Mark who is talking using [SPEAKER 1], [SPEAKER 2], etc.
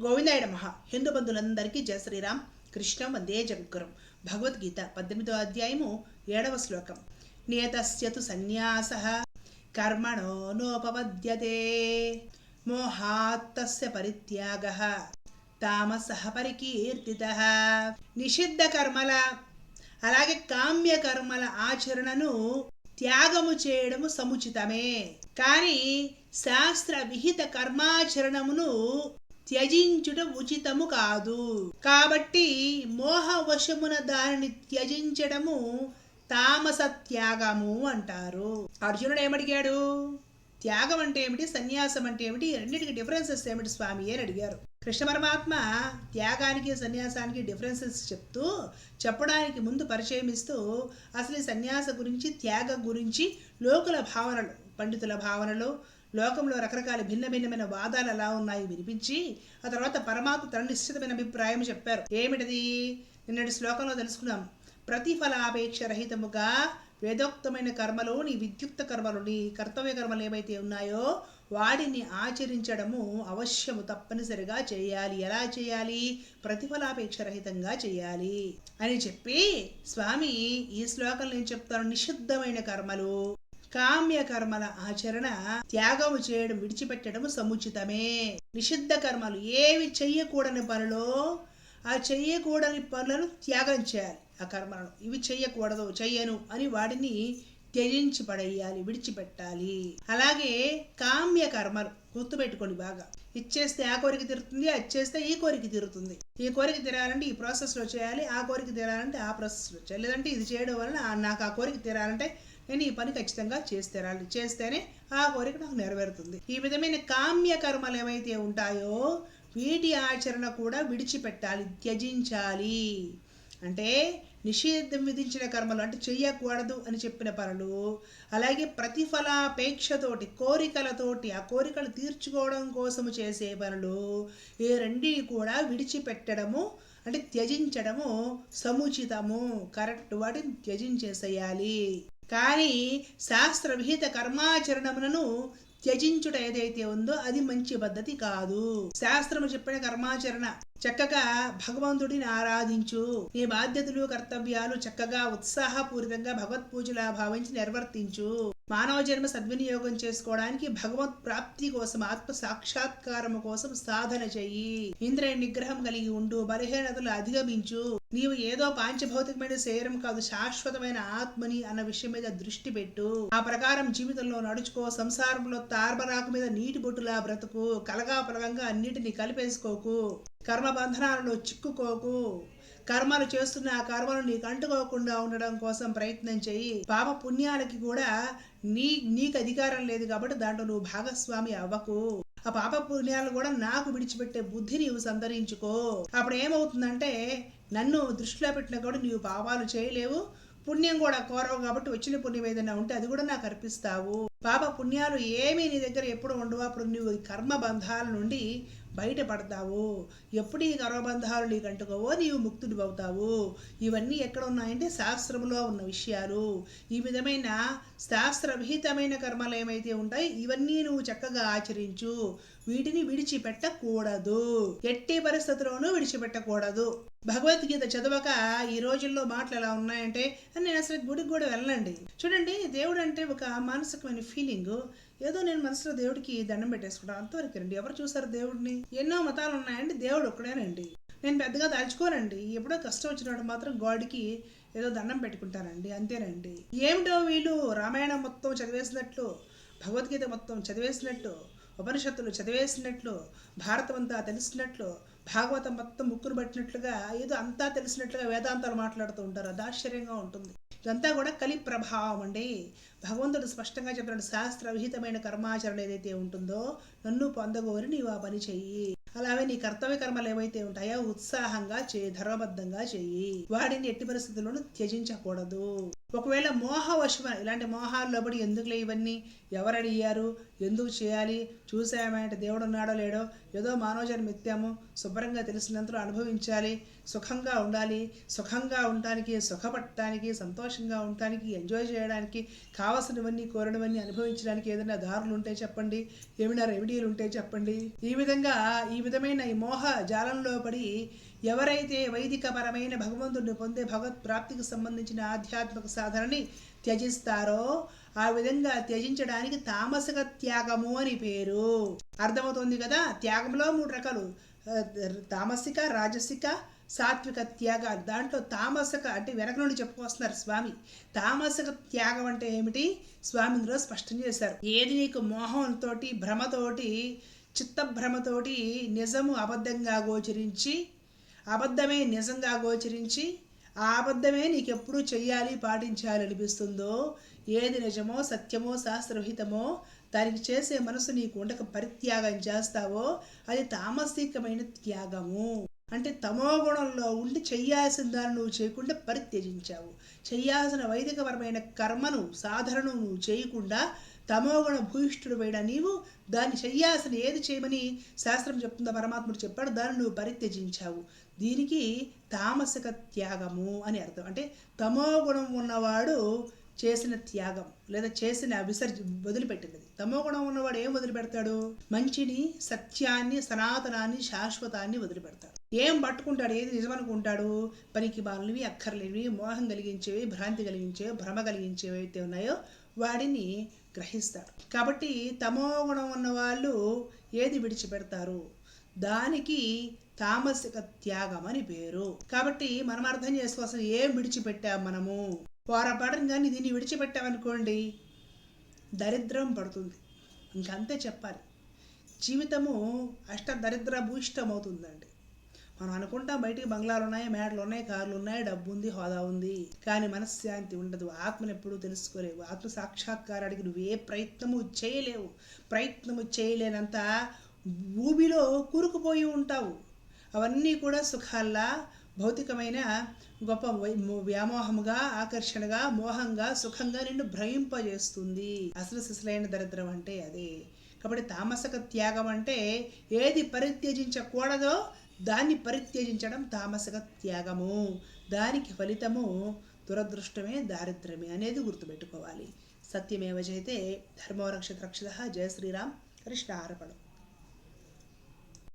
[SPEAKER 1] గోవిందాయ నమ. హిందూ బంధువులందరికీ జయ శ్రీరామ్. కృష్ణ వందే జగద్గురం. భగవద్గీత పద్దెనిమిదో అధ్యాయము ఏడవ శ్లోకం. నియతస్యతు సన్యాస. కర్మణో నోపపద్యతే మోహాత్తస్య పరిత్యాగ. తామస పరికీర్తిత. నిషిద్ధ కర్మల అలాగే కామ్య కర్మల ఆచరణను త్యాగము చేయడము సముచితమే. కానీ శాస్త్ర విహిత కర్మాచరణమును త్యజించుట ఉచితము కాదు. కాబట్టి మోహవశమున దానిని త్యజించడము తామస త్యాగము అంటారు. అర్జునుడు ఏమడిగాడు? త్యాగం అంటే ఏమిటి? సన్యాసం అంటే ఏమిటి? రెండింటికి డిఫరెన్సెస్ ఏమిటి స్వామి అని అడిగారు. కృష్ణ పరమాత్మ త్యాగానికి సన్యాసానికి డిఫరెన్సెస్ చెప్తూ చెప్పడానికి ముందు పరిచయం ఇస్తూ అసలు సన్యాస గురించి త్యాగ గురించి లోకుల భావనలు పండితుల భావనలు లోకంలో రకరకాల భిన్న భిన్నమైన వాదాలు ఎలా ఉన్నాయి వినిపించి ఆ తర్వాత పరమాత్మ తన నిశ్చితమైన అభిప్రాయం చెప్పారు. ఏమిటది? నిన్నటి శ్లోకంలో తెలుసుకున్నాం. ప్రతిఫలాపేక్ష రహితముగా వేదోక్తమైన కర్మలు నీ విద్యుక్త కర్మలు నీ కర్తవ్య కర్మలు ఏవైతే ఉన్నాయో వాటిని ఆచరించడము అవశ్యము తప్పనిసరిగా చేయాలి. ఎలా చేయాలి? ప్రతిఫలాపేక్ష రహితంగా చేయాలి అని చెప్పి స్వామి ఈ శ్లోకంలో ఏం చెప్తారు? నిషిద్ధమైన కర్మలు. కామ్య కర్మల ఆచరణ త్యాగము చేయడం విడిచిపెట్టడం సముచితమే. నిషిద్ధ కర్మలు ఏవి చెయ్యకూడని పనులో ఆ చెయ్యకూడని పనులను త్యాగం చేయాలి. ఆ కర్మలను ఇవి చెయ్యకూడదు చెయ్యను అని వాటిని త్యజించి పడేయాలి విడిచిపెట్టాలి. అలాగే కామ్య కర్మలు గుర్తుపెట్టుకోండి బాగా. ఇచ్చేస్తే ఆ కోరిక తీరుతుంది అది చేస్తే ఈ కోరిక తీరుతుంది. ఈ కోరిక తీరాలంటే ఈ ప్రాసెస్లో చేయాలి ఆ కోరిక తీరాలంటే ఆ ప్రాసెస్లో చేయాలి. లేదంటే ఇది చేయడం వలన నాకు ఆ కోరిక తీరాలంటే నేను ఈ పని ఖచ్చితంగా చేసి చేస్తేనే ఆ కోరిక నాకు నెరవేరుతుంది. ఈ విధమైన కామ్య కర్మలు ఏవైతే ఉంటాయో వీటి ఆచరణ కూడా విడిచిపెట్టాలి త్యజించాలి. అంటే నిషేధం విధించిన కర్మలు అంటే చెయ్యకూడదు అని చెప్పిన పనులు అలాగే ప్రతిఫలాపేక్షతోటి కోరికలతోటి ఆ కోరికలు తీర్చుకోవడం కోసము చేసే పనులు ఈ రెండిని కూడా విడిచిపెట్టడము అంటే త్యజించడము సముచితము. కరెక్ట్ వాటిని త్యజించేసేయాలి. కానీ శాస్త్ర విహిత కర్మాచరణములను త్యజించుట ఏదైతే ఉందో అది మంచి పద్ధతి కాదు. శాస్త్రము చెప్పిన కర్మాచరణ చక్కగా భగవంతుడిని ఆరాధించు. నీ బాధ్యతలు కర్తవ్యాలు చక్కగా ఉత్సాహపూరితంగా భగవత్ పూజలా భావించి నిర్వర్తించు. మానవ జన్మ సద్వినియోగం చేసుకోవడానికి భగవత్ ప్రాప్తి కోసం ఆత్మ సాక్షాత్కారము కోసం సాధన చెయ్యి. ఇంద్రియ నిగ్రహం కలిగి ఉండు బలహీనతలు అధిగమించు. నీవు ఏదో పాంచభౌతికమైన శరీరం కాదు శాశ్వతమైన ఆత్మని అన్న విషయం మీద దృష్టి పెట్టు. ఆ ప్రకారం జీవితంలో నడుచుకో సంసారంలో తార్బరాకు మీద నీటి బొట్టులా బ్రతుకు కలగా పలగంగా అన్నిటిని కలిపేసుకోకు కర్మ బంధనాలలో చిక్కుకోకు. కర్మలు చేస్తున్న ఆ కర్మలు నీకు అంటుకోకుండా ఉండడం కోసం ప్రయత్నం చేయి. పాప పుణ్యాలకి కూడా నీ నీకు అధికారం లేదు కాబట్టి దాంట్లో నువ్వు భాగస్వామి అవ్వకు. ఆ పాప పుణ్యాలు కూడా నాకు విడిచిపెట్టే బుద్ధి నీవు సంతరించుకో. అప్పుడు ఏమవుతుందంటే నన్ను దృష్టిలో పెట్టిన కూడా నీవు పాపాలు చేయలేవు. పుణ్యం కూడా కోరవు కాబట్టి వచ్చిన పుణ్యం ఏదైనా ఉంటే అది కూడా నాకు అర్పిస్తావు. పాప పుణ్యాలు ఏమీ నీ దగ్గర ఎప్పుడు ఉండవు. అప్పుడు నువ్వు కర్మ బంధాల నుండి బయటపడతావు? ఎప్పుడు ఈ కర్మబంధాలు నీకు అంటుకోవో నీవు ముక్తుడు అవుతావు ఇవన్నీ ఎక్కడ ఉన్నాయంటే శాస్త్రంలో ఉన్న విషయాలు. ఈ విధమైన శాస్త్ర విహితమైన కర్మలు ఏమైతే ఉంటాయి ఇవన్నీ నువ్వు చక్కగా ఆచరించు. వీటిని విడిచిపెట్టకూడదు. ఎట్టి పరిస్థితుల్లోనూ విడిచిపెట్టకూడదు. భగవద్గీత చదవక ఈ రోజుల్లో మాటలు ఎలా ఉన్నాయంటే నేను అసలు గుడికి కూడా వెళ్ళండి చూడండి దేవుడు అంటే ఒక మానసికమైన ఫీలింగ్. ఏదో నేను మనసులో దేవుడికి దండం పెట్టేసుకుంటాను అంతవరకు రండి. ఎవరు చూసారు దేవుడిని? ఎన్నో మతాలు ఉన్నాయండి దేవుడు ఒక్కడేనండి. నేను పెద్దగా దాల్చుకోనండి ఎప్పుడో కష్టం వచ్చినప్పుడు మాత్రం గాడ్కి ఏదో దండం పెట్టుకుంటానండి. అంతేనండి. ఏమిటో వీళ్ళు రామాయణం మొత్తం చదివేసినట్లు భగవద్గీత మొత్తం చదివేసినట్లు ఉపనిషత్తులు చదివేసినట్లు భారతం అంతా తెలిసినట్లు భాగవతం మొత్తం ముక్కును పట్టినట్లుగా ఏదో అంతా తెలిసినట్లుగా వేదాంతాలు మాట్లాడుతూ ఉంటారు. అది ఆశ్చర్యంగా ఉంటుంది. ఇదంతా కూడా కలి ప్రభావం అండి భగవంతుడు స్పష్టంగా చెప్పినట్టు శాస్త్ర విహితమైన కర్మాచరణ ఏదైతే ఉంటుందో నన్ను పొందగోరి నీవు ఆ పని చెయ్యి. అలాగే నీ కర్తవ్య కర్మలు ఏవైతే ఉంటాయో ఉత్సాహంగా చేయి ధర్మబద్ధంగా చెయ్యి వాడిని ఎట్టి పరిస్థితుల్లోనూ త్యజించకూడదు. ఒకవేళ మోహవశమ ఇలాంటి మోహాలు లోబడి ఎందుకులే ఇవన్నీ? ఎవరు అడిగారు ఎందుకు చేయాలి? చూసామంటే దేవుడు ఉన్నాడో లేడో? ఏదో మానవజన్మ ఎత్తాము శుభ్రంగా తెలిసినంతలో అనుభవించాలి. సుఖంగా ఉండాలి. సుఖంగా ఉండటానికి సుఖపడటానికి సంతోషంగా ఉండటానికి ఎంజాయ్ చేయడానికి కావలసినవన్నీ కోరినవన్నీ అనుభవించడానికి ఏదైనా దారులు ఉంటే చెప్పండి. ఏమైనా రెమెడీలు ఉంటే చెప్పండి. ఈ విధంగా ఈ విధమైన ఈ మోహ జాలంలో పడి ఎవరైతే వైదికపరమైన భగవంతుడిని పొందే భగవత్ ప్రాప్తికి సంబంధించిన ఆధ్యాత్మిక సాధనని త్యజిస్తారో ఆ విధంగా త్యజించడానికి తామసిక త్యాగము అని పేరు. అర్థమవుతుంది కదా? త్యాగంలో మూడు రకాలు. తామసిక రాజసిక సాత్విక త్యాగాలు. దాంట్లో తామసక అంటే వెనక నుండి చెప్పుకొస్తున్నారు స్వామి. తామసక త్యాగం అంటే ఏమిటి? స్వామి ఇందులో స్పష్టం చేశారు. ఏది నీకు మోహంతోటి భ్రమతోటి చిత్తభ్రమతోటి నిజము అబద్ధంగా గోచరించి అబద్ధమే నిజంగా గోచరించి ఆ అబద్ధమే నీకెప్పుడు చెయ్యాలి పాటించాలి అనిపిస్తుందో ఏది నిజమో సత్యమో శాస్త్రహితమో దానికి చేసే మనసు నీకు ఉండక పరిత్యాగం చేస్తావో అది తామసికమైన త్యాగము. అంటే తమో గుణంలో ఉండి చెయ్యాల్సిన దాన్ని నువ్వు చేయకుండా పరిత్యజించావు. చెయ్యాల్సిన వైదికపరమైన కర్మను సాధనను నువ్వు చేయకుండా తమోగుణ భూయిష్ఠుడు వేడ నీవు దాన్ని చెయ్యాల్సిన ఏది చేయమని శాస్త్రం చెప్తుందో? పరమాత్ముడు చెప్పాడు దాన్ని నువ్వు పరిత్యజించావు. దీనికి తామసిక త్యాగము అని అర్థం. అంటే తమోగుణం ఉన్నవాడు చేసిన త్యాగం లేదా చేసిన విసర్జ వదిలిపెట్టినది తమో గుణం ఉన్నవాడు ఏం వదిలిపెడతాడు? మంచిని సత్యాన్ని సనాతనాన్ని శాశ్వతాన్ని వదిలిపెడతాడు. ఏం పట్టుకుంటాడు? ఏది నిజమనుకుంటాడు? పనికి బాలనివి అక్కర్లేనివి మోహం కలిగించేవి భ్రాంతి కలిగించేవి భ్రమ కలిగించేవి అయితే ఉన్నాయో వాడిని గ్రహిస్తాడు. కాబట్టి తమో గుణం ఉన్న వాళ్ళు ఏది విడిచిపెడతారు? దానికి తామసిక త్యాగం అని పేరు. కాబట్టి మనం అర్థం చేసుకోవాల్సిన ఏం విడిచిపెట్టాం మనము? పోరాపడడం కానీ దీన్ని విడిచిపెట్టామనుకోండి దరిద్రం పడుతుంది. ఇంకంతే చెప్పాలి. జీవితము అష్ట దరిద్ర భూయిష్టం అవుతుందండి మనం అనుకుంటాం బయటికి బంగ్లాలు ఉన్నాయి మేడలు ఉన్నాయి కార్లు ఉన్నాయి డబ్బు ఉంది హోదా ఉంది. కానీ మనశ్శాంతి ఉండదు. ఆత్మను ఎప్పుడూ తెలుసుకోలేవు. ఆత్మ సాక్షాత్కారానికి నువ్వు ఏ ప్రయత్నము చేయలేవు. ప్రయత్నము చేయలేనంత భూమిలో కూరుకుపోయి ఉంటావు. అవన్నీ కూడా సుఖాల్లా భౌతికమైన గొప్ప వై- వ్యామోహముగా ఆకర్షణగా మోహంగా సుఖంగా నిన్ను భ్రయింపజేస్తుంది అసలు సిసలైన దరిద్రం అంటే అదే. కాబట్టి తామసక త్యాగం అంటే ఏది పరిత్యజించకూడదో దాన్ని పరిత్యజించడం తామసక త్యాగము. దానికి ఫలితము దురదృష్టమే దారిద్ర్యమే అనేది గుర్తుపెట్టుకోవాలి. సత్యమేవ జయతే ధర్మో రక్షత రక్షిత జయ శ్రీరామ్. కృష్ణ ఆరపడం